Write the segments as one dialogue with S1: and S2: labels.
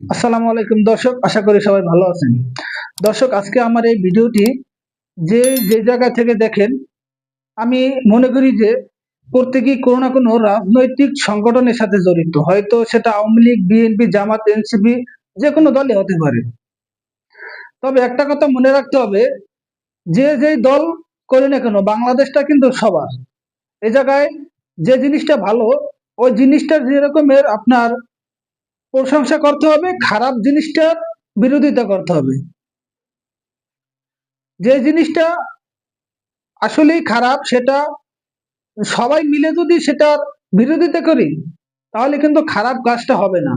S1: আসসালামু আলাইকুম দর্শক, আশা করি সবাই ভালো আছেন। দর্শক, আজকে আমার এই ভিডিওটি যে যে জায়গা থেকে দেখেন, আমি মনে করি যে প্রত্যেকেই কোনো না কোনো রাজনৈতিক সংগঠনের সাথে জড়িত। হয়তো সেটা আওয়ামী লীগ, বিএনপি, জামাত, এনসিপি, যে কোনো দলে হতে পারে। তবে একটা কথা মনে রাখতে হবে, যে যেই দল করে না কেন, বাংলাদেশটা কিন্তু সবার। এ জায়গায় যে জিনিসটা ভালো, ওই জিনিসটা যেরকমের আপনার প্রশংসা করতে হবে, খারাপ জিনিসটার বিরোধিতা করতে হবে। যে জিনিসটা আসলেই খারাপ, সেটা সবাই মিলে যদি সেটার বিরোধিতা করি, তাহলে কিন্তু খারাপ কাজটা হবে না।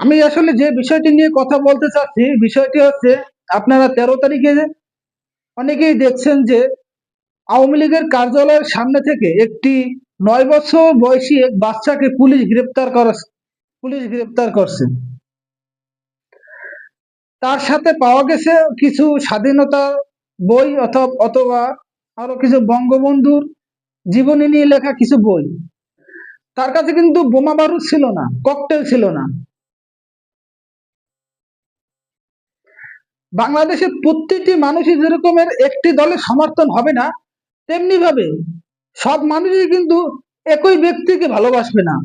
S1: আমি আসলে যে বিষয়টি নিয়ে কথা বলতে চাচ্ছি, বিষয়টি হচ্ছে আপনারা তেরো তারিখে অনেকেই দেখছেন যে আওয়ামী লীগের কার্যালয়ের সামনে থেকে একটি নয় বছর বয়সী এক বাচ্চাকে পুলিশ গ্রেপ্তার করা পুলিশ গ্রেপ্তার করছে। তার সাথে পাওয়া গেছে কিছু স্বাধীনতা বই অথবা অথবা আরও কিছু বঙ্গবন্ধুর জীবনী নিয়ে লেখা কিছু বই। তার কাছে কিন্তু বোমা বারুদ ছিল না ককটেল ছিল না। বাংলাদেশের প্রত্যেকটি মানুষই যেরকমের একটি দলের সমর্থন হবে না তেমনি ভাবে সব মানুষই কিন্তু একই ব্যক্তিকে ভালোবাসবে না।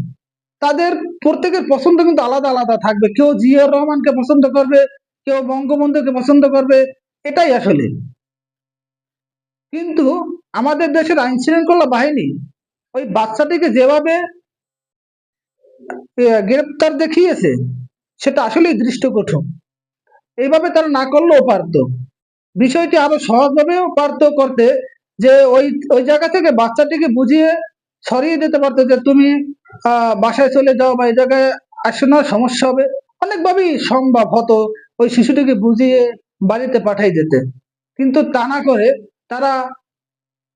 S1: তাদের প্রত্যেকের পছন্দ কিন্তু আলাদা আলাদা থাকবে। কেউ জিয়াউর রহমানকে পছন্দ করবে, কেউ বঙ্গবন্ধুকে পছন্দ করবে, এটাই আসলে। কিন্তু আমাদের দেশের আইন শৃঙ্খলা বাহিনী ওই বাচ্চাটিকে যেভাবে গ্রেপ্তার দেখিয়েছে, সেটা আসলেই দৃষ্টকঠোর এইভাবে তারা না করলেও পারতো। বিষয়টি আরও সহজভাবেও পারতো করতে যে ওই ওই জায়গা থেকে বাচ্চাটিকে বুঝিয়ে সরিয়ে দিতে পারতো যে তুমি বাসায় চলে যাও বা এই জায়গায় আসো না, সমস্যা হবে। অনেকভাবেই সম্ভব হতো ওই শিশুটিকে বুঝিয়ে বাড়িতে পাঠাই দিতে। কিন্তু তা না করে তারা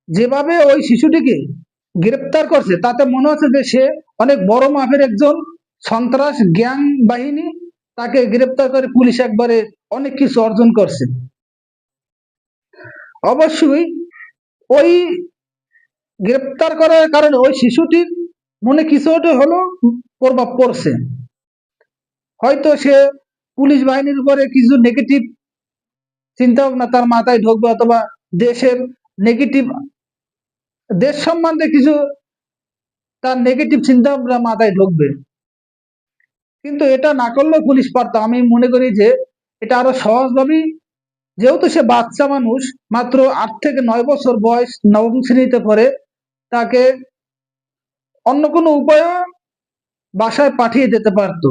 S1: যেভাবে ওই শিশুটিকে গ্রেপ্তার করছে, তাতে মনে হচ্ছে যে সে অনেক বড় মাপের একজন সন্ত্রাস গ্যাং বাহিনী, তাকে গ্রেপ্তার করে পুলিশ একবারে অনেক কিছু অর্জন করছে। অবশ্যই ওই গ্রেপ্তার করার কারণে ওই শিশুটির মনে কিছু হলো? প্রভাব পড়ছে। হয়তো সে পুলিশ বাহিনীর উপরে কিছু নেগেটিভ চিন্তা ভাবনা তার মাথায় ঢুকবে অথবা দেশের নেগেটিভ দেশ সম্বন্ধে কিছু তার নেগেটিভ চিন্তা ভাবনা মাথায় ঢুকবে। কিন্তু এটা না করলেও পুলিশ পারতো। আমি মনে করি যে এটা আরও সহজভাবেই যেহেতু সে বাচ্চা মানুষ, মাত্র আট থেকে নয় বছর বয়স নবম শ্রেণীতে পড়ে, তাকে অন্য কোনো উপায়ে বাসায় পাঠিয়ে দিতে পারতো।